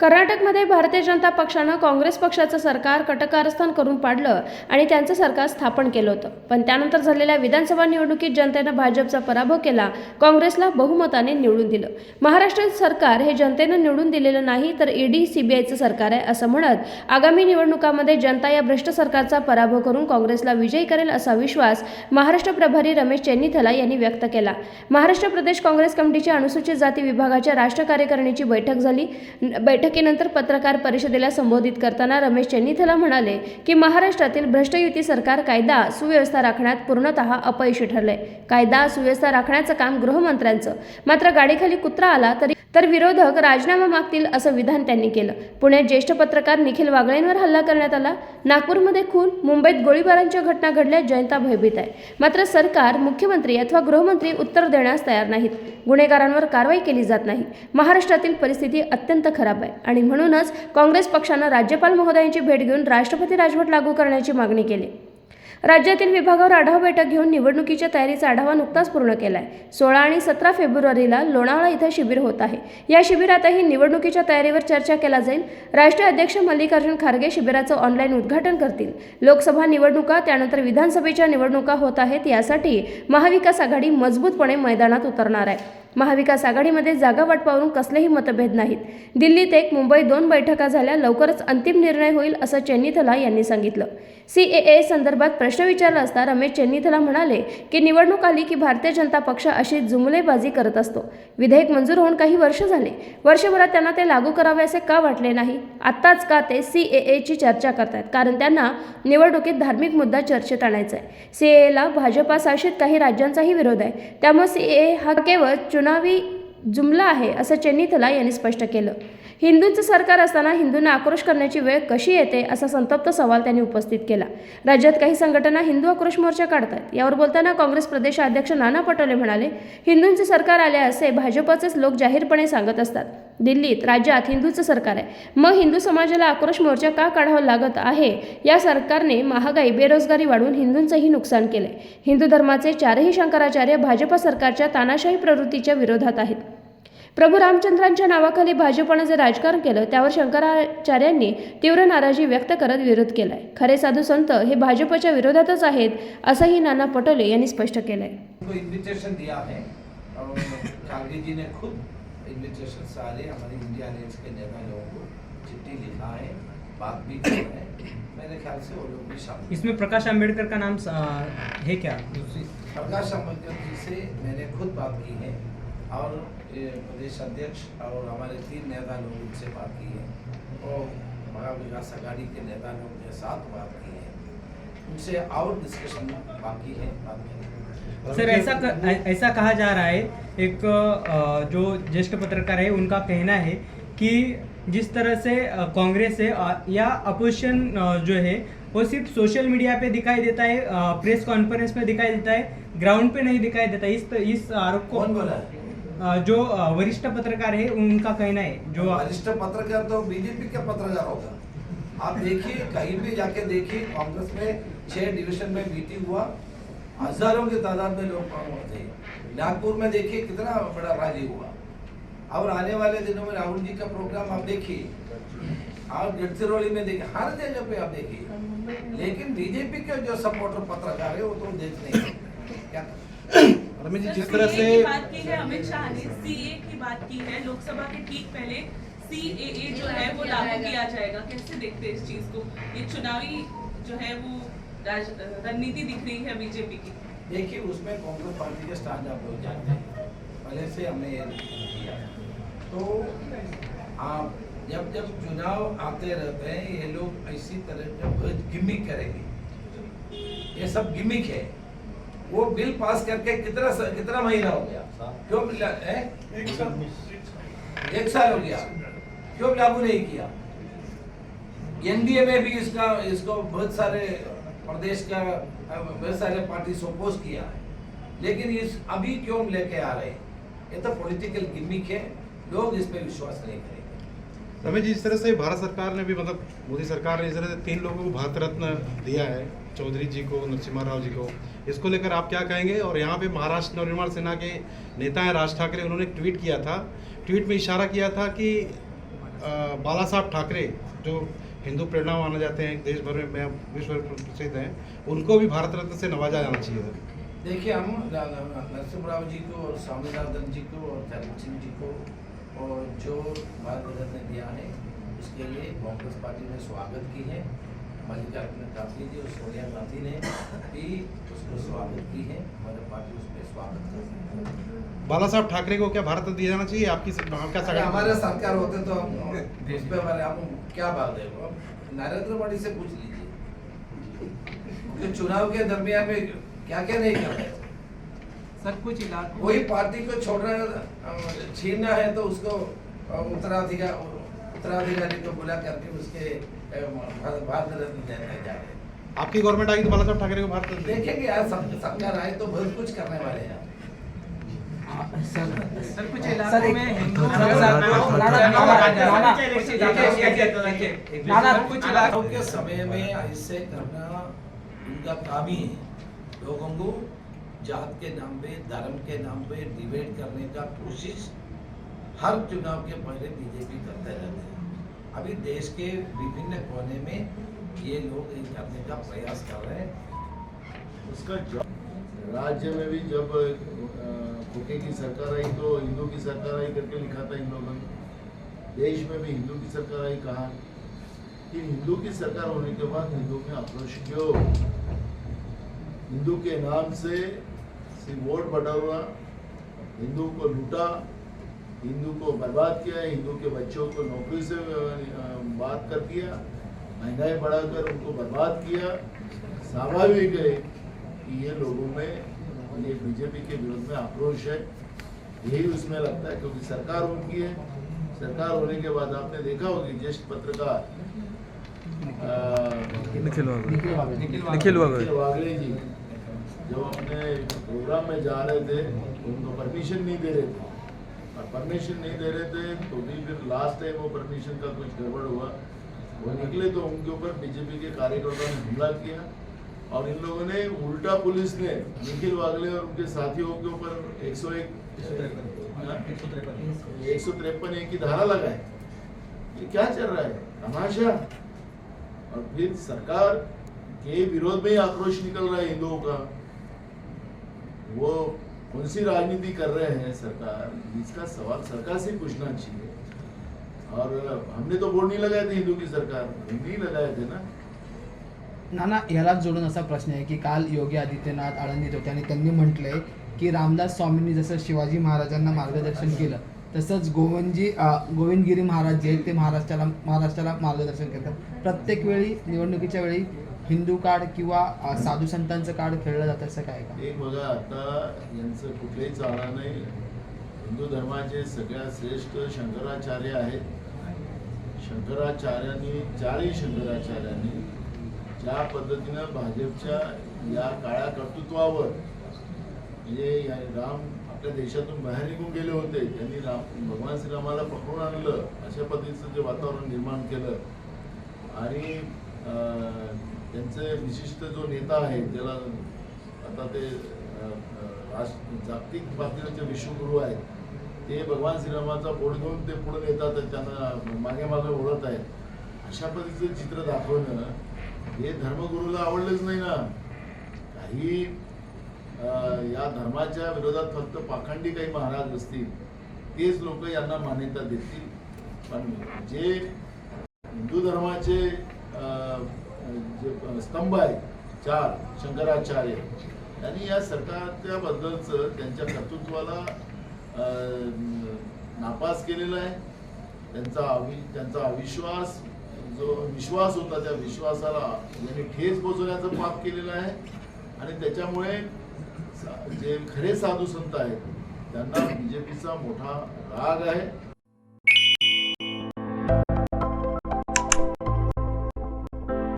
कर्नाटकमध्ये भारतीय जनता पक्षानं काँग्रेस पक्षाचं सरकार कटकारस्थान करून पाडलं आणि त्यांचं सरकार स्थापन केलं होतं. पण त्यानंतर झालेल्या विधानसभा निवडणुकीत जनतेनं भाजपचा पराभव केला काँग्रेसला बहुमताने निवडून दिलं. महाराष्ट्र सरकार हे जनतेनं निवडून दिलेलं नाही तर ईडी सीबीआयचं सरकार आहे असं म्हणत आगामी निवडणुकामध्ये जनता या भ्रष्ट सरकारचा पराभव करून काँग्रेसला विजयी करेल असा विश्वास महाराष्ट्र प्रभारी रमेश चेन्नीथला यांनी व्यक्त केला. महाराष्ट्र प्रदेश काँग्रेस कमिटीच्या अनुसूचित जाती विभागाच्या राष्ट्र कार्यकारिणीची बैठक झाली बैठक बैठकीनंतर पत्रकार परिषदेला संबोधित करताना रमेश चेन्नीथला म्हणाले की महाराष्ट्रातील भ्रष्ट युती सरकार कायदा सुव्यवस्था राखण्यात पूर्णतः अपयशी ठरले कायदा सुव्यवस्था राखण्याचं काम गृहमंत्र्यांचं. मात्र गाडीखाली कुत्रा आला तरी तर विरोधक राजीनामा मागतील असं विधान त्यांनी केलं. पुण्यात ज्येष्ठ पत्रकार निखिल वागळेंवर हल्ला करण्यात आला. नागपूरमध्ये खून मुंबईत गोळीबारांच्या घटना घडल्या जनता भयभीत आहे. मात्र सरकार मुख्यमंत्री अथवा गृहमंत्री उत्तर देण्यास तयार नाहीत. गुन्हेगारांवर कारवाई केली जात नाही. महाराष्ट्रातील परिस्थिती अत्यंत खराब आहे. आणि म्हणूनच काँग्रेस पक्षानं राज्यपाल महोदयांची भेट घेऊन राष्ट्रपती राजवट लागू करण्याची मागणी केली. राज्यातील विभागावर आढावा बैठक घेऊन निवडणुकीच्या तयारीचा आढावा नुकताच पूर्ण केला आहे सोळा आणि सतरा फेब्रुवारीला लोणावळा इथं शिबिर होत आहे. या शिबिरातही निवडणुकीच्या तयारीवर चर्चा केला जाईल. राष्ट्रीय अध्यक्ष मल्लिकार्जुन खरगे शिबिराचं ऑनलाईन उद्घाटन करतील. लोकसभा निवडणुका त्यानंतर विधानसभेच्या निवडणुका होत आहेत यासाठी महाविकास आघाडी मजबूतपणे मैदानात उतरणार आहे. महाविकास आघाडीमध्ये जागा वाटपावरून कसलेही मतभेद नाहीत. दिल्लीत एक मुंबई दोन बैठका झाल्या लवकरच अंतिम निर्णय होईल असं चेन्नीथला यांनी सांगितलं. सीएए संदर्भात प्रश्न विचारला असता रमेश चेन्नीथला म्हणाले की निवडणूक आली की भारतीय जनता पक्ष अशी जुमलेबाजी करत असतो. विधेयक मंजूर होऊन काही वर्ष झाले. वर्षभरात त्यांना ते लागू करावे असे का वाटले नाही? आत्ताच का ते सीएएची चर्चा करतायत? कारण त्यांना निवडणुकीत धार्मिक मुद्दा चर्चेत आणायचा आहे सीएएला भाजपा शासित काही राज्यांचाही विरोध आहे. त्यामुळे सीएए हा केवळ चुनाव जुमला आहे असं चेन्नीथला यांनी स्पष्ट केलं. हिंदूंचं सरकार असताना हिंदूंना आक्रोश करण्याची वेळ कशी येते असा संतप्त सवाल त्यांनी उपस्थित केला. राज्यात काही संघटना हिंदू आक्रोश मोर्चा काढतात. यावर बोलताना काँग्रेस प्रदेशाध्यक्ष नाना पटोले म्हणाले हिंदूंचे सरकार आले असे भाजपचेच लोक जाहीरपणे सांगत असतात. दिल्लीत राज्यात हिंदूचं सरकार आहे. मग हिंदू समाजाला आक्रोश मोर्चा का काढावा लागत आहे? या सरकारने महागाई बेरोजगारी वाढवून हिंदूंचंही नुकसान केलंय. हिंदू धर्माचे चारही शंकराचार्य भाजप सरकारच्या तानाशाही प्रवृत्तीच्या विरोधात आहेत. प्रभू रामचंद्रांच्या नावाखाली भाजपनं जे राजकारण केलं त्यावर शंकराचार्यांनी तीव्र नाराजी व्यक्त करत विरोध केलाय. खरे साधू संत हे भाजपच्या विरोधातच आहेत असंही नाना पटोले यांनी स्पष्ट केलंय. को इनविटेशन दिया है और खारगे जी ने खुद इनविटेशन सारे हमारे इंडिया अलायंस के नेता लोगों को चिट्ठी लिखा है बात भी की है। मेरे ख्याल से वो लोग भी शामिल इसमें प्रकाश आंबेडकर का नाम है क्या? प्रकाश अम्बेडकर जी से मैंने खुद बात की है। और प्रदेश अध्यक्ष और हमारे तीन नेता लोग उनसे बात की है और महाविकास आघाड़ी के नेता लोग के साथ बात की है। उनसे और डिस्कशन बाकी है बात में सर ऐसा क- ऐसा कहा जा रहा है एक जो ज्येष्ठ पत्रकार है उनका कहना है कि जिस तरह से कांग्रेस है या अपोजिशन जो है वो सिर्फ़ सोशल मीडिया पे दिखाई देता है प्रेस कॉन्फ्रेंस में दिखाई देता है ग्राउंड पे नहीं दिखाई देता इस इस आरोप को कौन बोला है? जो वरिष्ठ पत्रकार है, उनका कहना है, जो वरिष्ठ पत्रकार तो बीजेपी के पत्रकार होगा। आप देखिए, कहीं भी जाके देखिए, कांग्रेस में छह डिवीज़न में मीटिंग हुआ। हज़ारों की तादाद में लोग थे नागपुर में देखिए, कितना बड़ा रैली हुआ। और आने वाले दिनों में राहुल जी का प्रोग्राम आप देखिए। और गडचिरोली में देखिए, हर जगह पे आप देखिए। लेकिन बीजेपी के जो सपोर्टर पत्रकार है, वो तो देख नहीं क्या? रमेश जी जिस तरह से बात की है अमित शाह ने सीए की बात की है लोकसभा के ठीक पहले सीएए जो है वो लागू किया जाएगा। कैसे देखते हैं इस चीज़ को? ये चुनावी जो है वो रणनीति दिख रही है बीजेपी की। देखिए उसमें कांग्रेस पार्टी के स्टार आप लोग जानते हैं पहले से हमने ये किया। तो आप जब जब चुनाव आते रहते हैं ये लोग इसी तरह जब गिमिक करेंगे। ये सब गिमिक है। वो बिल पास करके कितना स- कितना महीना हो गया? क्यों है? एक साल। हो गया। क्यों लागू नहीं किया? एनडीए में भी इसका इसको बहुत सारे प्रदेश का बहुत सारे पार्टी अपोज किया है। लेकिन इस अभी क्यों लेके आ रहे हैं? ये तो पॉलिटिकल गिमिक है। लोग इस पर विश्वास नहीं करेंगे। रमेश जी इस तरह से भारत सरकार ने भी मतलब मोदी सरकार ने इस तरह से तीन लोगों को भारत रत्न दिया है। चौधरी जी को, नरसिम्हा राव जी को। इसको लेकर आप क्या कहेंगे? और यहाँ पे महाराष्ट्र नवनिर्माण सेना के नेता हैं राज ठाकरे, उन्होंने ट्वीट किया था। ट्वीट में इशारा किया था कि बाला साहब ठाकरे, जो हिंदू प्रेरणा माने जाते हैं देश भर में विश्व प्रसिद्ध हैं, उनको भी भारत रत्न से नवाजा जाना चाहिए था। देखिए, हम नरसिम्हा राव जी को और स्वामीनाथन जी को और चरण सिंह जी को और जो भारत रत्न दिया है, उसके लिए कांग्रेस पार्टी ने स्वागत की है। मल्लिकार्जुन खड़गे जी और सोनिया गांधी ने भी उसको स्वागत की है। हमारे पार्टी उस पर स्वागत करती है। बाला साहब ठाकरे को क्या भारत दिया जाना चाहिए? आपकी आपका अगर हमारे सरकार होते तो हम उस पे हमारे हम क्या बात है? नरेंद्र मोदी से पूछ लीजिए। कि चुनाव के दरमियान में क्या क्या नहीं कर रहे सर कुछ इलाकों कोई पार्टी को छोड़ना छीनना है तो उसको उत्तराधिकार उत्तराधिकारी को बुला करके उसके भारत भारत रत्न देने जा रहे आपकी गवर्नमेंट आएगी तो बाला साहब ठाकरे को भारत रत्न देखेंगे यार सब सरकार आए तो बहुत कुछ करने वाले हैं। सर कुछ सर, इलाकों कुछ इलाकों एक- एक- में- कुछ इलाकों के समय में ऐसे करना उनका काम ही है। लोगों को जात के नाम पे धर्म के नाम पे डिबेट करने का कोशिश हर चुनाव के पहले बीजेपी करते रहते हैं। अभी देश के विभिन्न कोने में ये लोग करने का प्रयास कर रहे हैं। उसका राज्य में भी जब खोके की सरकार आई तो हिंदू की सरकार आई करके लिखा था इन लोगों ने। देश में भी हिंदू की सरकार आई कहा। कि हिंदू की सरकार होने के बाद हिंदू में आक्रोश क्यों? हिंदू के नाम से सिर्फ़ वोट बटोरा हिंदू को लूटा हिंदू को बर्बाद किया हिंदू के बच्चों को नौकरी से बात कर दिया महँगाई बढ़ाकर उनको बर्बाद किया स्वाभाविक है कि ये लोगों में ये बीजेपी के विरोध में आक्रोश है। यही उसमें लगता है क्योंकि सरकार उनकी है। सरकार होने के बाद आपने देखा होगी ज्येष्ठ पत्रकार निखिल वागले जी जब अपने प्रोग्राम में जा रहे थे उनको परमिशन नहीं दे रहे थे। और परमिशन नहीं दे रहे थे तो भी फिर लास्ट टाइम वो परमिशन का कुछ गड़बड़ हुआ। वो निकले तो उनके ऊपर बीजेपी के कार्यकर्ताओं ने हमला किया और इन लोगों ने उल्टा पुलिस ने निखिल वागले और उनके साथियों के ऊपर एक सौ एक सौ तिरपन। एक की धारा लगाए ये क्या चल रहा है? तमाशा। और फिर सरकार के विरोध में ही आक्रोश निकल रहा है हिंदुओं का। वो कौन सी राजनीति कर रहे हैं सरकार? इसका सवाल सरकार से पूछना चाहिए। और हमने तो बोर्ड नहीं लगाए थे हिंदू की सरकार। नहीं लगाए थे ना? नाना यालाच जोडून असा प्रश्न आहे की काल योगी आदित्यनाथ आळंदीत होते आणि त्यांनी म्हटलंय की रामदास स्वामींनी जसं शिवाजी महाराजांना मार्गदर्शन केलं तसंच गोविंदजी गोविंदगिरी महाराज जे आहेत ते महाराष्ट्राला महाराष्ट्राला मार्गदर्शन करतात. प्रत्येक वेळी निवडणुकीच्या वेळी हिंदू कार्ड किंवा साधू संतांचं कार्ड खेळलं जातं असं काय का? एक बघा आता यांचं कुठलंही चालणार नाही. हिंदू धर्माचे सगळ्यात श्रेष्ठ शंकराचार्य आहेत. शंकराचार्यांनी चारही शंकराचार्यांनी ज्या पद्धतीनं भाजपच्या या काळ्या कर्तृत्वावर म्हणजे राम आपल्या देशातून बाहेर निघून गेले होते त्यांनी राम भगवान श्रीरामाला पकडून आणलं अशा पद्धतीचं जे वातावरण निर्माण केलं. आणि त्यांचे विशिष्ट जो नेता आहे ज्याला आता ते राज जागतिक पातळीचे विश्वगुरू आहेत ते भगवान श्रीरामाचा बोट घेऊन ते पुढे नेतात त्यांना मागे मागे ओढत आहेत. अशा पद्धतीचं चित्र दाखवणं हे धर्मगुरूला आवडलंच नाही ना. काही या धर्माच्या विरोधात फक्त पाखंडी काही महाराज असतील तेच लोक यांना मान्यता देतील. पण जे हिंदू धर्माचे अं, जे स्तंभ आहेत चार शंकराचार्य त्यांनी या सरकारच्या त्यांच्या कर्तृत्वाला नापास केलेला आहे. त्यांचा अवि त्यांचा अविश्वास जो विश्वास होता त्या विश्वासाला यांनी ठेस पोचवण्याचं पाप केलेलं आहे. आणि त्याच्यामुळे जे खरे साधू संत आहेत त्यांना बीजेपीचा मोठा राग आहे.